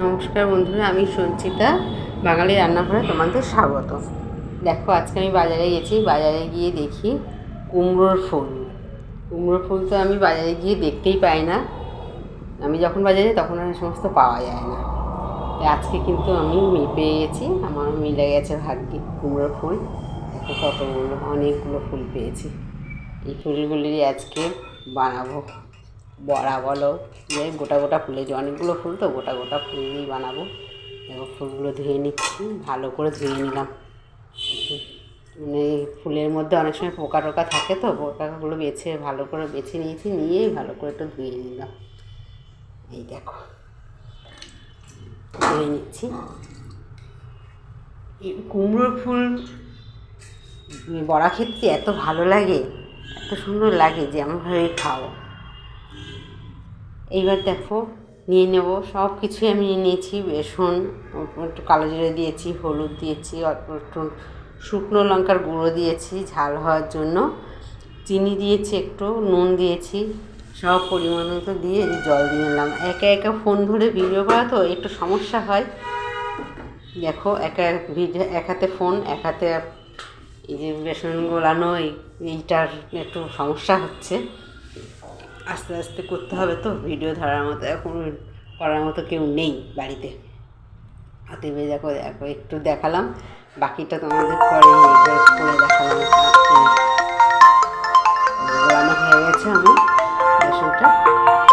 নমস্কার বন্ধুরা, আমি সঞ্চিতা। বাঙালি রান্নাঘরে তোমাদের স্বাগত। দেখো, আজকে আমি বাজারে গেছি। বাজারে গিয়ে দেখি কুমড়োর ফুল। কুমড়োর ফুল তো আমি বাজারে গিয়ে দেখতেই পাই না। আমি যখন বাজারে, তখন আর সমস্ত পাওয়া যায় না। আজকে কিন্তু আমি পেয়ে গেছি। আমার মিলে গেছে ভাগ্যে কুমড়োর ফুল। দেখো কতগুলো, অনেকগুলো ফুল পেয়েছি। এই ফুলগুলি আজকে বানাবো। বড়া বলো যে গোটা গোটা ফুলে যে অনেকগুলো ফুল তো গোটা গোটা ফুল দিয়েই বানাবো। দেখো, ফুলগুলো ধুয়ে নিচ্ছি, ভালো করে ধুয়ে নিলাম। মানে ফুলের মধ্যে অনেক সময় পোকা টোকা থাকে তো পোকাগুলো বেছে, ভালো করে বেছে নিয়েছি, নিয়েই ভালো করে একটু ধুয়ে নিলাম। এই দেখো, ধুয়ে নিচ্ছি। কুমড়োর ফুল, বড়া খেতে এত ভালো লাগে, এত সুন্দর লাগে, যে এমনভাবেই খাও এইবার দেখো, নিয়ে নেব। সব কিছুই আমি নিয়ে নিয়েছি, বেসন, একটু কালো জিরে দিয়েছি, হলুদ দিয়েছি অল্প একটু শুকনো লঙ্কার গুঁড়ো দিয়েছি, ঝাল হওয়ার জন্য। চিনি দিয়েছি একটু, নুন দিয়েছি, সব পরিমাণ মতো দিয়ে জল দিয়ে নিলাম। একা একা ফোন ধরে ভিডিও করা তো একটু সমস্যা হয়। দেখো একা ভিডিও, এক হাতে ফোন, এক হাতে এই যে বেসন গোলানো, এই, এইটার একটু সমস্যা হচ্ছে। আস্তে আস্তে করতে হবে তো ভিডিও ধরার মতো এখন করার মতো কেউ নেই বাড়িতে। বেয়ে দেখো দেখো, একটু দেখালাম, বাকিটা তোমাদের পরে করে দেখালাম। হয়ে গেছে আমার বেসনটা,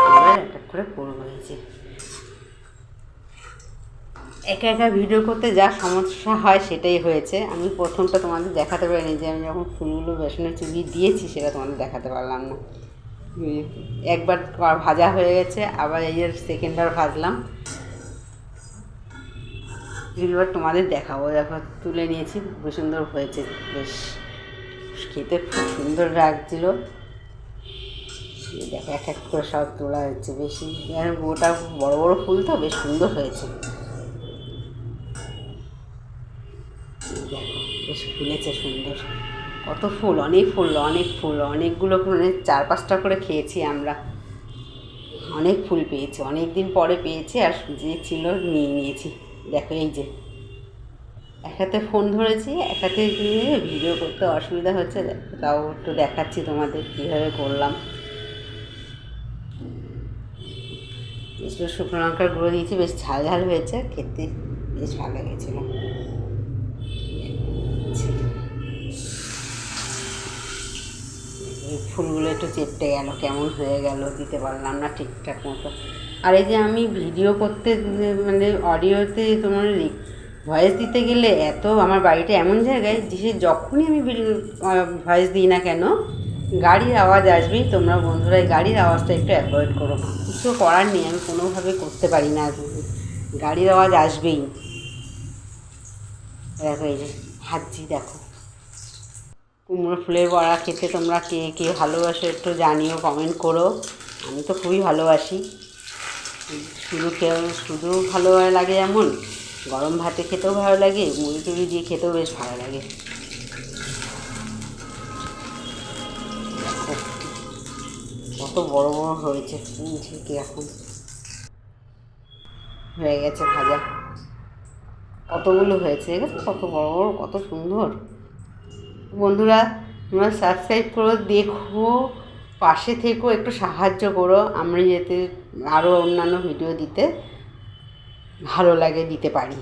এবার এক এক করে এই যে একা একা ভিডিও করতে যা সমস্যা হয় সেটাই হয়েছে। আমি প্রথমটা তোমাদের দেখাতে পারিনি যে আমি যখন ফুলগুলো বেসনের চুবি দিয়েছি সেটা তোমাদের দেখাতে পারলাম না। একবার ভাজা হয়ে গেছে, আবার এই যে সেকেন্ডবার ভাজলাম। এবার তোমাদের দেখাবো। দেখো, তুলে নিয়েছি খুব সুন্দর হয়েছে, বেশ। খেতে খুব সুন্দর লাগছিল। দেখো, এক এক করে সব তোলা হচ্ছে বেশি। গোটা বড় বড় ফুল তো, বেশ সুন্দর হয়েছে। দেখো, বেশ ফুলেছে সুন্দর। কত ফুল, অনেক ফুল অনেক ফুল, অনেকগুলো ফুল মানে চার পাঁচটা করে খেয়েছি আমরা। অনেক ফুল পেয়েছি অনেক দিন পরে পেয়েছি আর যে ছিল নিয়ে নিয়েছি। দেখো এই যে এক হাতে ফোন ধরেছি এক হাতে নিয়ে ভিডিও করতে অসুবিধা হচ্ছে তাও একটু দেখাচ্ছি তোমাদের কীভাবে করলাম। শুকনো লঙ্কার গুঁড়ো দিয়েছি, বেশ ঝাল ঝাল হয়েছে, খেতে বেশ ভালো লেগেছিলো। ফুলগুলো একটু চেপটে গেল, কেমন হয়ে গেল দিতে পারলাম না ঠিকঠাক মতো। আর এই যে আমি ভিডিও করতে মানে অডিওতে তোমার ভয়েস দিতে গেলে এত, আমার বাড়িটা এমন জায়গায় যে যখনই আমি ভয়েস দিই না কেন, গাড়ির আওয়াজ আসবেই। তোমরা বন্ধুরা গাড়ির আওয়াজটা একটু অ্যাভয়েড করো। কিছু করার নেই, আমি কোনোভাবে করতে পারি না। গাড়ির আওয়াজ আসবেই। দেখো এই যে হাঁচি দেখো। কুমড়ো ফুলের বড়া খেতে তোমরা কে কে ভালোবাসো একটু জানিও কমেন্ট করো। আমি তো খুবই ভালোবাসি। শুধু খেয়ে শুধু ভালো লাগে এমন? গরম ভাতে খেতেও ভালো লাগে, মুড়ি টুড়ি দিয়ে খেতেও বেশ ভালো লাগে। কত বড় বড় হয়েছে ঠিক এখন? হয়ে গেছে ভাজা। কতগুলো হয়েছে কত বড় বড়, কত সুন্দর। বন্ধুরা, তোমরা সাবস্ক্রাইব করো, দেখো, পাশে থেকেও একটু সাহায্য করো। আমরা যাতে আরও অন্যান্য ভিডিও দিতে ভালো লাগে, দিতে পারি।